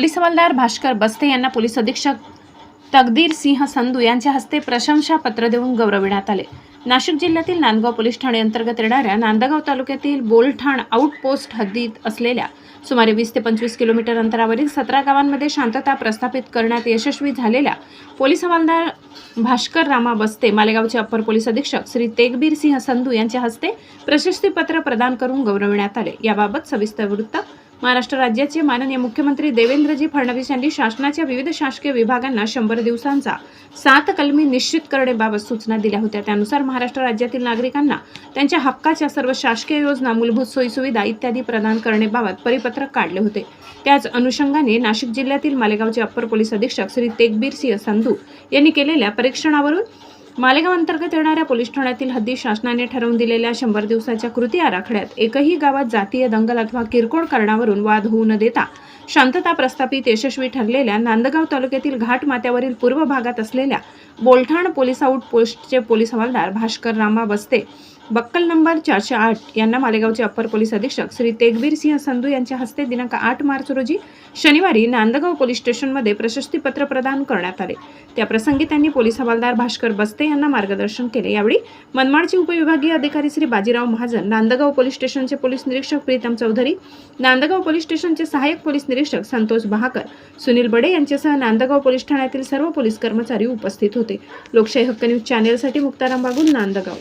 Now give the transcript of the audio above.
Police हवालदार भास्कर बस्ते यांना पोलीस अधीक्षक तकदीर सिंह संधू यांच्या हस्ते प्रशंसापत्र देऊन गौरविण्यात आले. नाशिक जिल्ह्यातील नांदगाव पोलीस ठाणे अंतर्गत येणाऱ्या नांदगाव तालुक्यातील बोलठाण आउटपोस्ट हद्दीत असलेल्या सुमारे वीस ते पंचवीस किलोमीटर अंतरावरील सतरा गावांमध्ये शांतता प्रस्थापित करण्यात यशस्वी झालेल्या पोलीस हवालदार भास्कर रामा बस्ते मालेगावचे अप्पर पोलीस अधीक्षक श्री तेगबीर सिंह संधू यांच्या हस्ते प्रशस्तीपत्र प्रदान करून गौरविण्यात आले. याबाबत सविस्तर वृत्त महाराष्ट्र राज्याचे माननीय मुख्यमंत्री देवेंद्रजी फडणवीस यांनी शासनाच्या विविध शासकीय विभागांना शंभर दिवसांचा सात कलमी निश्चित करण्याबाबत सूचना दिल्या होत्या. त्यानुसार महाराष्ट्र राज्यातील नागरिकांना त्यांच्या हक्काच्या सर्व शासकीय योजना मूलभूत सोयीसुविधा इत्यादी प्रदान करण्याबाबत परिपत्रक काढले होते. त्याच अनुषंगाने नाशिक जिल्ह्यातील मालेगावचे अप्पर पोलीस अधीक्षक श्री तेगबीर सिंह संधू यांनी केलेल्या परीक्षणावरून मालेगाव अंतर्गत येणाऱ्या पोलीस ठाण्यातील हद्दी शासनाने ठरवून दिलेल्या शंभर दिवसाच्या कृती आराखड्यात एकही गावात जातीय दंगल अथवा किरकोळ कारणावरून वाद होऊ न देता शांतता प्रस्थापित यशस्वी ठरलेल्या नांदगाव तालुक्यातील घाट माथ्यावरील पूर्व भागात असलेल्या बोलठाण पोलीस आउट पोस्टचे पोलीस हवालदार भास्कर रामा बस्ते बक्कल नंबर चारशे आठ यांना मालेगावचे अप्पर पोलीस अधीक्षक श्री तेगवीर सिंह संधू यांच्या हस्ते दिनांक आठ मार्च रोजी शनिवारी नांदगाव पोलीस स्टेशनमध्ये प्रशस्तीपत्र प्रदान करण्यात आले. त्याप्रसंगी त्यांनी पोलीस हवालदार भास्कर बस्ते यांना मार्गदर्शन केले. यावेळी मनमाडचे उपविभागीय अधिकारी श्री बाजीराव महाजन नांदगाव पोलीस स्टेशनचे पोलीस निरीक्षक प्रीतम चौधरी नांदगाव पोलीस स्टेशनचे सहाय्यक पोलीस निरीक्षक संतोष बहाकर सुनील बडे यांच्यासह नांदगाव पोलीस ठाण्यातील सर्व पोलीस कर्मचारी उपस्थित होते. लोकशाही हक्क न्यूज चॅनेलसाठी मुक्ताराम बागुल नांदगाव.